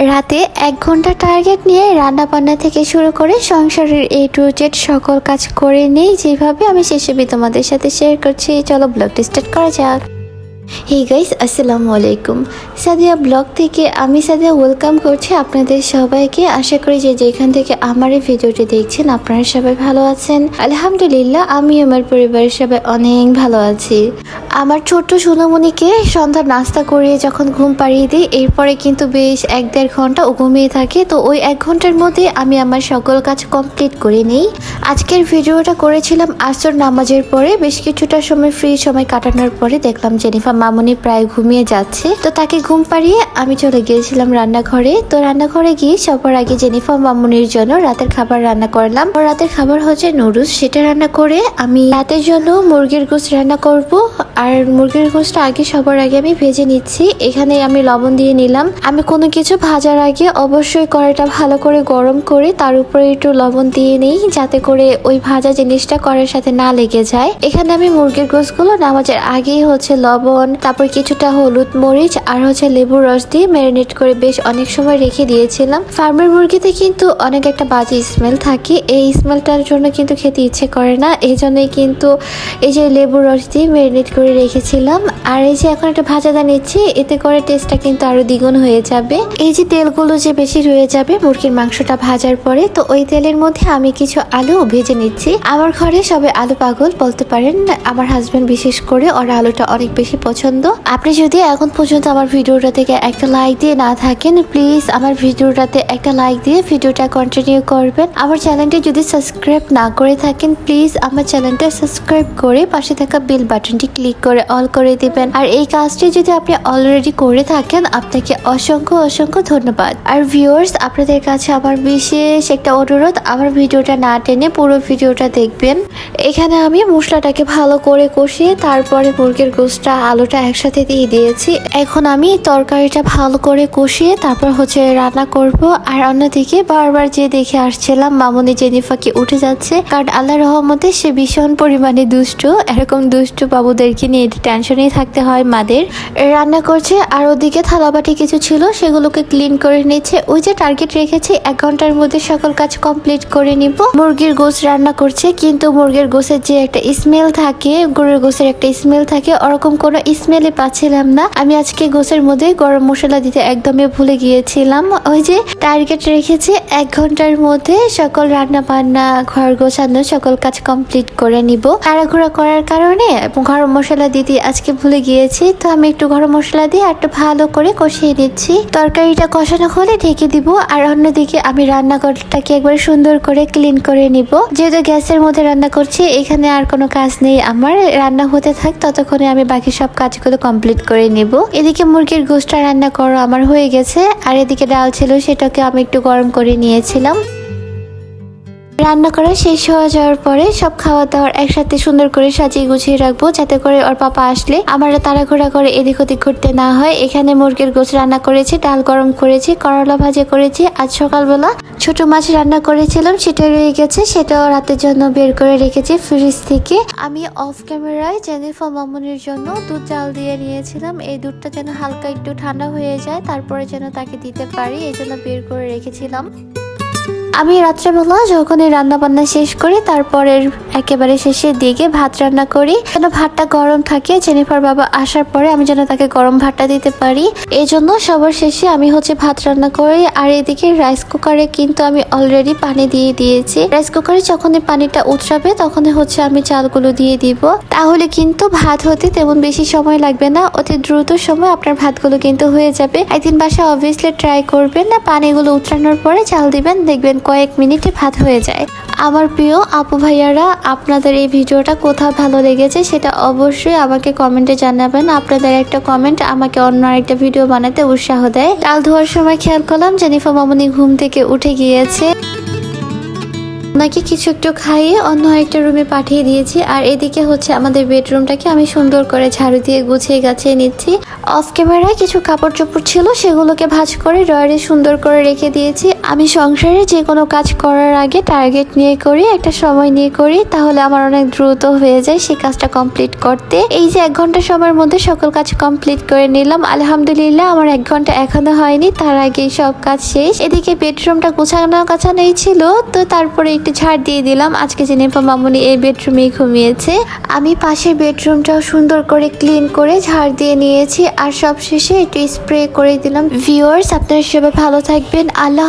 রাতে এক ঘণ্টা টার্গেট নিয়ে রান্না বান্না থেকে শুরু করে সংসারের এ টু জেড সকল কাজ করে নেই। যেভাবে আমি সেসবই তোমাদের সাথে শেয়ার করছি। চলো ব্লগটি স্টার্ট করা যাক। হে গাইস আসসালামু আলাইকুম সাদিয়া ব্লগ থেকে আমি সাদিয়া ওয়েলকাম করছি আপনাদের সবাইকে। আশা করি যে যেখান থেকে আমার এই ভিডিওটি দেখছেন, আপনারা সবাই ভালো আছেন। আলহামদুলিল্লাহ আমি আমার পরিবারের সবাই অনেক ভালো আছি। আমার ছোট্ট সোনামণিকে সন্ধ্যা নাস্তা করিয়ে যখন ঘুম পাড়িয়ে দিই, এরপরে কিন্তু বেশ এক দেড় ঘণ্টা ও ঘুমিয়ে থাকে। তো ওই এক ঘণ্টার মধ্যে আমি আমার সকল কাজ কমপ্লিট করে নিই। আজকের ভিডিওটা করেছিলাম আসর নামাজের পরে, বেশ কিছুটা সময় ফ্রি সময় কাটানোর পরে দেখলাম জেনিফা মামুনি প্রায় ঘুমিয়ে যাচ্ছে। তো তাকে ঘুম পাড়িয়ে আমি চলে গিয়েছিলাম রান্নাঘরে। তো রান্নাঘরে গিয়ে সবার আগে জেনিফা মামুনির জন্য রাতের খাবার রান্না করলাম। রাতের খাবার হচ্ছে নুডলস। সেটা রান্না করে আমি রাতের জন্য মুরগির গোস রান্না করব। আর মুরগির গোসটা আগে সবার আগে আমি ভেজে নিচ্ছি। এখানে আমি লবণ দিয়ে নিলাম। আমি কোনো কিছু ভাজার আগে অবশ্যই কড়াইটা ভালো করে গরম করে তার উপরে একটু লবণ দিয়ে নিই, যাতে করে ওই ভাজা জিনিসটা কড়াইয়ের সাথে না লেগে যায়। এখানে আমি মুরগির গোসগুলো নামাজের আগেই হচ্ছে লবণ তারপর কিছুটা হলুদ মরিচ আর হচ্ছে লেবুর রস দিয়ে ম্যারিনেট করে বেশ অনেক সময় রেখে দিয়েছিলাম। ফার্মের মুরগিতে কিন্তু অনেক একটা বাজে স্মেল থাকে। এই স্মেলটার জন্য কিন্তু খেতে ইচ্ছে করে না। এই জন্যই কিন্তু এই যে লেবুর রস দিয়ে ম্যারিনেট করে রেখেছিলাম। আর এই যে এখন একটা ভাজাদা নিচ্ছি, এতে করে টেস্টটা কিন্তু আরও দ্বিগুণ হয়ে যাবে। এই যে তেলগুলো যে বেশি রয়ে যাবে মুরগির মাংসটা ভাজার পরে, তো ওই তেলের মধ্যে আমি কিছু আলু ভেজে নিচ্ছি। আমার ঘরে সবাই আলু পাগল বলতে পারেন। আমার হাজব্যান্ড বিশেষ করে, ওর আলুটা অনেক বেশি পছন্দ আপনি যদি এখন পর্যন্ত আমার ভিডিওটা থেকে একটা লাইক দিয়ে না থাকেন প্লিজ আমার ভিডিওটাতে একটা লাইক দিয়ে ভিডিওটা কন্টিনিউ করবেন। আমার চ্যানেলটি যদি সাবস্ক্রাইব না করে থাকেন প্লিজ আমার চ্যানেলটা সাবস্ক্রাইব করে পাশে থাকা বেল বাটনটি ক্লিক করে অল করে দিবেন। আর এই কাজটি যদি আপনি অলরেডি করে থাকেন, আপনাকে অসংখ্য অসংখ্য ধন্যবাদ। আর ভিউয়ার্স আপনাদের কাছে আমার বিশেষ একটা অনুরোধ, আমার ভিডিওটা না টেনে পুরো ভিডিওটা দেখবেন। এখানে আমি মশলাটাকে ভালো করে কষিয়ে, তারপরে মুরগির গোসটা আলুটা একসাথে দিয়ে দিয়েছি। এখন আমি তরকারিটা ভালো করে কষিয়ে তারপর হচ্ছে রান্না করব। আর অন্যদিকে বারবার যে দেখে আসছিলাম, মামুনি জেনিফাকে উঠে যাচ্ছে। কারণ আল্লাহ রহমতে সে ভীষণ পরিমাণে দুষ্টু। এরকম দুষ্টু বাবুদেরকে নিয়ে টেনশনেই থাকতে হয় মাদের। রান্না করছে, আর ওদিকে থালাবাটি কিছু ছিল, সেগুলোকে ক্লিন করে নিচ্ছে। ওই যে টার্গেট রেখেছি, এক ঘণ্টার মধ্যে সকল কাজ কমপ্লিট করে নিব। মুরগির গোস রান্না করছে, কিন্তু মুরগির গোসের যে একটা স্মেল থাকে, গরুর গোসের একটা স্মেল থাকে, ওরকম কোনো স্মেলই পাচ্ছিলাম না। আমি আজকে গোসের মধ্যে গরম মশলা দিতে একদমই ভুলে গিয়েছিলাম। ওই যে টার্গেট রেখেছি, এক ঘণ্টার মধ্যে সকল রান্না বান্না ঘর গোছানো, সকল কাজ কমপ্লিট করে নিব। তাড়াঘুড়া করার কারণে গরম মশলা দিতে আজকে ভুলে গিয়েছি। তো আমি একটু গরম মশলা দিয়ে একটু ভালো করে কষিয়ে নিচ্ছি। তরকারিটা কষানো হলে ঢেকে দিব, আর অন্যদিকে আমি রান্নাঘরটাকে একবার সুন্দর করে ক্লিন করে নিব। যেহেতু গ্যাসের মধ্যে রান্না করছি, এখানে আর কোনো কাজ নেই। আমার রান্না হতে থাক, ততক্ষণে আমি বাকি সব কাজগুলো কমপ্লিট করে নেব। এদিকে মুরগির গোষ্ঠটা রান্না করা, আমার হয়ে গেছে। আর এদিকে ডাল ছিল, সেটাকে আমি একটু গরম করে নিয়েছিলাম। রান্না করা শেষ হয়ে যাওয়ার পরে সব খাওয়া দাওয়ার একসাথে সুন্দর করে সাজিয়ে গুছিয়ে রাখব যাতে করে ওর পাপা আসলে আমার তাড়াঘোড়া করে এদিক ওদিক ঘুরতে না হয়। এখানে মুরগির গোছ রান্না করেছি, ডাল গরম করেছি, করলা ভাজা করেছি। আজ সকালবেলা ছোট মাছ রান্না করেছিলাম, সেটা রয়ে গেছে, সেটাও রাতের জন্য বের করে রেখেছি ফ্রিজ থেকে। আমি অফ ক্যামেরায় জেনিফা মামুনির জন্য দুধ চাল দিয়ে নিয়েছিলাম। এই দুধটা যেন হালকা একটু ঠান্ডা হয়ে যায়, তারপরে যেন তাকে দিতে পারি এই জন্য বের করে রেখেছিলাম। আমি রাত্রেবেলা যখন এই রান্না বান্না শেষ করি, তারপরের একেবারে শেষের দিকে ভাত রান্না করি। যেন ভাতটা গরম থাকে জেনিফার বাবা আসার পরে আমি যেন তাকে গরম ভাতটা দিতে পারি। এই জন্য সবার শেষে আমি হচ্ছে ভাত রান্না করি। আর এদিকে রাইস কুকারে কিন্তু আমি অলরেডি পানি দিয়ে দিয়েছি। রাইস কুকারে যখন এই পানিটা উতরাবে তখন হচ্ছে আমি চালগুলো দিয়ে দিব। তাহলে কিন্তু ভাত হতে তেমন বেশি সময় লাগবে না। অতি দ্রুত সময় আপনার ভাতগুলো কিন্তু হয়ে যাবে। একদিন বাসা অবভিয়াসলি ট্রাই করবেন না, পানিগুলো উতরানোর পরে চাল দিবেন, দেখবেন কয়েক মিনিটে ভাত হয়ে যায়। আমার প্রিয় আপু ভাইয়ারা, আপনাদের এই ভিডিওটা কোথাও ভালো লেগেছে সেটা অবশ্যই আমাকে কমেন্টে জানাবেন। আপনাদের একটা কমেন্ট আমাকে অন্য আরেকটা ভিডিও বানাতে উৎসাহ দেয়। ডাল ধোয়ার সময় খেয়াল করলাম জেনিফা মামনি ঘুম থেকে উঠে গিয়েছে। ওনাকে কিছু একটু খাইয়ে অন্য একটা রুমে পাঠিয়ে দিয়েছি। আর এদিকে হচ্ছে আমাদের বেডরুমটাকে আমি সুন্দর করে ঝাড়ু দিয়ে গুছিয়ে গাছিয়ে নিচ্ছি। অফ ক্যামেরায় কিছু কাপড় চোপড় ছিল, সেগুলোকে ভাঁজ করে ড্রয়ারে সুন্দর করে রেখে দিয়েছি। আমি সংসারে যে কোনো কাজ করার আগে টার্গেট নিয়ে করি, একটা সময় নিয়ে করি, তাহলে আমার অনেক দ্রুত হয়ে যায় সেই কাজটা কমপ্লিট করতে। এই যে এক ঘণ্টা সময়ের মধ্যে সকল কাজ কমপ্লিট করে নিলাম, আলহামদুলিল্লাহ আমার এক ঘণ্টা এখনও হয়নি, তার আগেই সব কাজ শেষ। এদিকে বেডরুমটা গোছানো কাছানোই ছিল, তো তারপরে একটু ঝাড় দিয়ে দিলাম। আজকে জেনিফা মামুনি এই বেডরুমেই ঘুমিয়েছে। আমি পাশের বেডরুমটাও সুন্দর করে ক্লিন করে ঝাড় দিয়ে নিয়েছি, আর সব শেষে একটু স্প্রে করে দিলাম। ভিউয়ার্স আপনারা সবাই ভালো থাকবেন। আল্লাহ